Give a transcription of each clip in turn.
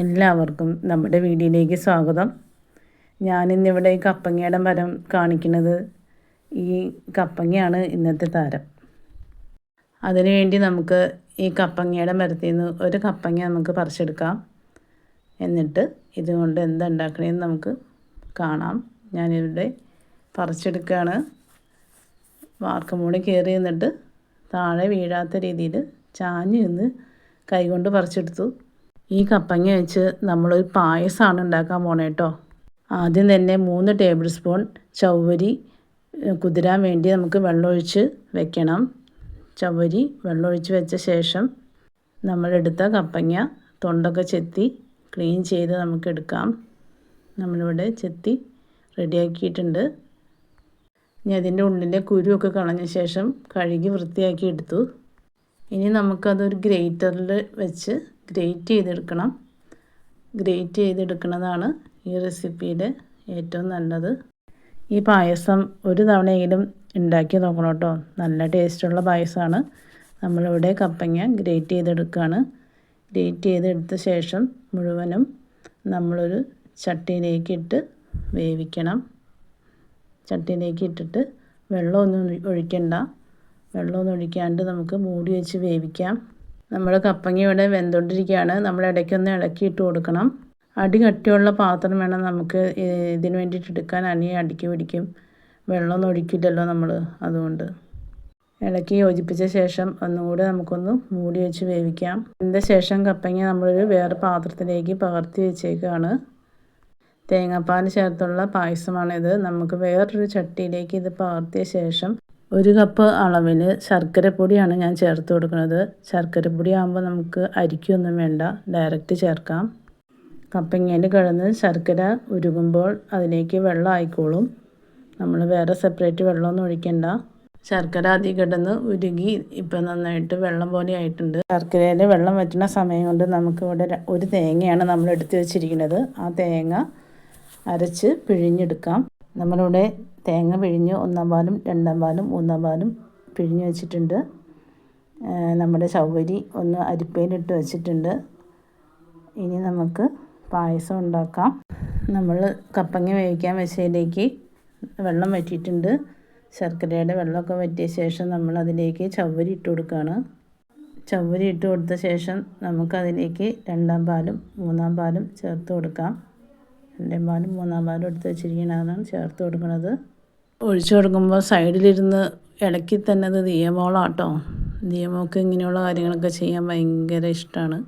എല്ലാവർക്കും നമ്മുടെ വീഡിയോയിലേക്ക് സ്വാഗതം. ഞാനിന്നിവിടെ ഈ കപ്പങ്ങയുടെ മരം കാണിക്കുന്നത് ഈ കപ്പങ്ങയാണ് ഇന്നത്തെ താരം. അതിനുവേണ്ടി നമുക്ക് ഈ കപ്പങ്ങയുടെ മരത്തിൽ നിന്ന് ഒരു കപ്പങ്ങ നമുക്ക് പറിച്ചെടുക്കാം. എന്നിട്ട് ഇതുകൊണ്ട് എന്തുണ്ടാക്കണേന്ന് നമുക്ക് കാണാം. ഞാനിവിടെ പറിച്ചെടുക്കുകയാണ്. വാർക്കമൂടി കയറി നിന്നിട്ട് താഴെ വീഴാത്ത രീതിയിൽ ചാഞ്ഞ് നിന്ന് കൈകൊണ്ട് പറിച്ചെടുത്തു. ഈ കപ്പങ്ങ വെച്ച് നമ്മളൊരു പായസമാണ് ഉണ്ടാക്കാൻ പോണേ കേട്ടോ ആദ്യം തന്നെ മൂന്ന് ടേബിൾ സ്പൂൺ ചവ്വരി കുതിരാൻ വേണ്ടി നമുക്ക് വെള്ളമൊഴിച്ച് വെക്കണം. ചവ്വരി വെള്ളമൊഴിച്ച് വെച്ച ശേഷം നമ്മളെടുത്ത കപ്പങ്ങ തൊണ്ടൊക്കെ ചെത്തി ക്ലീൻ ചെയ്ത് നമുക്ക് എടുക്കാം. നമ്മളിവിടെ ചെത്തി റെഡിയാക്കിയിട്ടുണ്ട്. ഇനി അതിന്റെ ഉള്ളിലെ കുരുവൊക്കെ കളഞ്ഞ ശേഷം കഴുകി വൃത്തിയാക്കി എടുത്തു. ഇനി നമുക്കതൊരു ഗ്രേറ്ററിൽ വെച്ച് ഗ്രേറ്റ് ചെയ്തെടുക്കണം. ഗ്രേറ്റ് ചെയ്തെടുക്കുന്നതാണ് ഈ റെസിപ്പിയുടെ ഏറ്റവും നല്ലത്. ഈ പായസം ഒരു തവണയെങ്കിലും ഉണ്ടാക്കി നോക്കണം കേട്ടോ. നല്ല ടേസ്റ്റുള്ള പായസമാണ്. നമ്മളിവിടെ കപ്പങ്ങ ഗ്രേറ്റ് ചെയ്തെടുക്കുകയാണ്. ഗ്രേറ്റ് ചെയ്തെടുത്ത ശേഷം മുഴുവനും നമ്മളൊരു ചട്ടിയിലേക്ക് ഇട്ട് വേവിക്കണം. ചട്ടിയിലേക്ക് ഇട്ടിട്ട് വെള്ളമൊന്നും ഒഴിക്കണ്ട. വെള്ളമൊന്നും ഒഴിക്കാണ്ട് നമുക്ക് മൂടി വെച്ച് വേവിക്കാം. നമ്മൾ കപ്പങ്ങ ഇവിടെ വെന്തുകൊണ്ടിരിക്കുകയാണ്. നമ്മൾ ഇടയ്ക്കൊന്ന് ഇളക്കിയിട്ട് കൊടുക്കണം. അടി കട്ടിയുള്ള പാത്രം വേണം നമുക്ക് ഇതിന് വേണ്ടിയിട്ട് എടുക്കാൻ. അനി അടിക്ക് പിടിക്കും. വെള്ളമൊന്നും ഒഴിക്കില്ലല്ലോ നമ്മൾ അതുകൊണ്ട്. ഇളക്കി യോജിപ്പിച്ച ശേഷം ഒന്നുകൂടെ നമുക്കൊന്ന് മൂടി വെച്ച് വേവിക്കാം. അതിന്റെ ശേഷം കപ്പങ്ങ നമ്മളൊരു വേറെ പാത്രത്തിലേക്ക് പകർത്തി വെച്ചേക്കാണ്. തേങ്ങാപ്പാൽ ചേർത്തുള്ള പായസമാണിത്. നമുക്ക് വേറൊരു ചട്ടിയിലേക്ക് ഇത് പകർത്തിയ ശേഷം ഒരു കപ്പ് അളവിൽ ശർക്കരപ്പൊടിയാണ് ഞാൻ ചേർത്ത് കൊടുക്കുന്നത്. ശർക്കരപ്പൊടി ആകുമ്പോൾ നമുക്ക് അരിക്കൊന്നും വേണ്ട ഡയറക്റ്റ് ചേർക്കാം. കപ്പങ്ങയിൽ കിഴന്ന് ശർക്കര ഉരുകുമ്പോൾ അതിലേക്ക് വെള്ളം ആയിക്കോളും. നമ്മൾ വേറെ സെപ്പറേറ്റ് വെള്ളമൊന്നും ഒഴിക്കണ്ട. ശർക്കര അതി കിടന്ന് ഉരുകി ഇപ്പം നന്നായിട്ട് വെള്ളം പോലെ ആയിട്ടുണ്ട്. ശർക്കരയിൽ വെള്ളം വറ്റുന്ന സമയം കൊണ്ട് നമുക്ക് ഇവിടെ ഒരു തേങ്ങയാണ് നമ്മൾ എടുത്തു വെച്ചിരിക്കുന്നത്. ആ തേങ്ങ അരച്ച് പിഴിഞ്ഞെടുക്കാം. നമ്മളിവിടെ തേങ്ങ പിഴിഞ്ഞ് ഒന്നാം പാലും രണ്ടാം പാലും മൂന്നാം പാലും പിഴിഞ്ഞ് വെച്ചിട്ടുണ്ട്. നമ്മുടെ ചവ്വരി ഒന്ന് അരിപ്പയിലിട്ട് വെച്ചിട്ടുണ്ട്. ഇനി നമുക്ക് പായസം ഉണ്ടാക്കാം. നമ്മൾ കപ്പങ്ങ വേവിക്കാൻ വെച്ചതിലേക്ക് വെള്ളം വറ്റിയിട്ടുണ്ട്. ശർക്കരയുടെ വെള്ളമൊക്കെ വറ്റിയ ശേഷം നമ്മൾ അതിലേക്ക് ചവ്വരി ഇട്ട് കൊടുക്കുകയാണ്. ചവ്വരി ഇട്ട് കൊടുത്ത ശേഷം നമുക്കതിലേക്ക് രണ്ടാം പാലും മൂന്നാം പാലും ചേർത്ത് കൊടുക്കാം. രണ്ടാം പാലും മൂന്നാം പാലും എടുത്ത് വെച്ചിരിക്കുന്നതാണ് ചേർത്ത് കൊടുക്കുന്നത് ഒഴിച്ചു കൊടുക്കുമ്പോൾ സൈഡിലിരുന്ന് ഇളക്കി തന്നെ അത് ദിയമോളാട്ടോ ദിയമോക്ക് ഇങ്ങനെയുള്ള കാര്യങ്ങളൊക്കെ ചെയ്യാൻ ഭയങ്കര ഇഷ്ടമാണ്.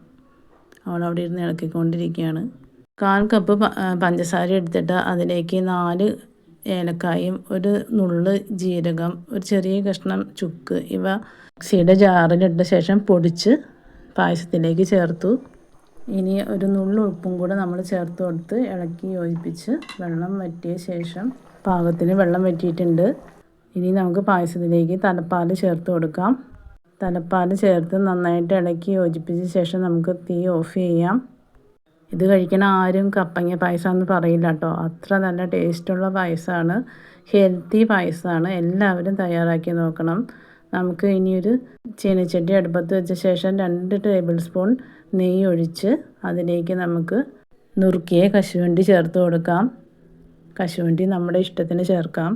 അവളവിടെ ഇരുന്ന് ഇളക്കിക്കൊണ്ടിരിക്കുകയാണ്. കാൽ കപ്പ് പഞ്ചസാര എടുത്തിട്ട് അതിലേക്ക് നാല് ഏലക്കായും ഒരു നുള്ള് ജീരകം ഒരു ചെറിയ കഷ്ണം ചുക്ക് ഇവ മിക്സിയുടെ ജാറിലിട്ട ശേഷം പൊടിച്ച് പായസത്തിലേക്ക് ചേർത്തു. ഇനി ഒരു നുള്ളു ഉപ്പും കൂടെ നമ്മൾ ചേർത്ത് കൊടുത്ത് ഇളക്കി യോജിപ്പിച്ച് വെള്ളം വറ്റിയ ശേഷം പാകത്തിന് വെള്ളം വറ്റിയിട്ടുണ്ട്. ഇനി നമുക്ക് പായസത്തിലേക്ക് തലപ്പാൽ ചേർത്ത് കൊടുക്കാം. തലപ്പാൽ ചേർത്ത് നന്നായിട്ട് ഇളക്കി യോജിപ്പിച്ച ശേഷം നമുക്ക് തീ ഓഫ് ചെയ്യാം. ഇത് കഴിക്കണ ആരും കപ്പങ്ങ പായസം എന്ന് പറയില്ല കേട്ടോ. അത്ര നല്ല ടേസ്റ്റുള്ള പായസമാണ്. ഹെൽത്തി പായസമാണ്. എല്ലാവരും തയ്യാറാക്കി നോക്കണം. നമുക്ക് ഇനിയൊരു ചീനച്ചട്ടി അടുപ്പത്ത് വെച്ച ശേഷം രണ്ട് ടേബിൾ സ്പൂൺ നെയ്യ് ഒഴിച്ച് അതിലേക്ക് നമുക്ക് നുറുക്കിയ കശുവണ്ടി ചേർത്ത് കൊടുക്കാം. കശുവണ്ടി നമ്മുടെ ഇഷ്ടത്തിന് ചേർക്കാം.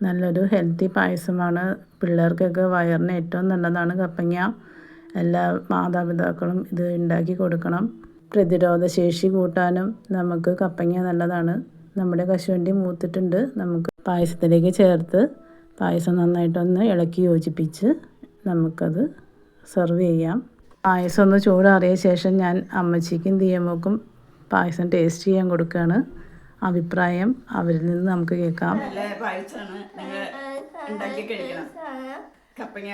നല്ലൊരു ഹെൽത്തി പായസമാണ്. പിള്ളേർക്കൊക്കെ വയറിന് ഏറ്റവും നല്ലതാണ് കപ്പങ്ങ. എല്ലാ മാതാപിതാക്കളും ഇത് ഉണ്ടാക്കി കൊടുക്കണം. പ്രതിരോധ ശേഷി കൂട്ടാനും നമുക്ക് കപ്പങ്ങ നല്ലതാണ്. നമ്മുടെ കശുവണ്ടി മൂത്തിട്ടുണ്ട്. നമുക്ക് പായസത്തിലേക്ക് ചേർത്ത് പായസം നന്നായിട്ടൊന്ന് ഇളക്കി യോജിപ്പിച്ച് നമുക്കത് സെർവ് ചെയ്യാം. പായസം ഒന്ന് ചൂടാറിയ ശേഷം ഞാൻ അമ്മച്ചിക്കും ദിയമ്മക്കും പായസം ടേസ്റ്റ് ചെയ്യാൻ കൊടുക്കുകയാണ് അഭിപ്രായം അവരിൽ നിന്ന് നമുക്ക് കേൾക്കാം. നല്ല പായസമാണ് കപ്പങ്ങ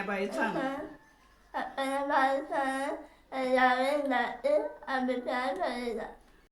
എല്ലാവരും അഭിപ്രായം പറയുക.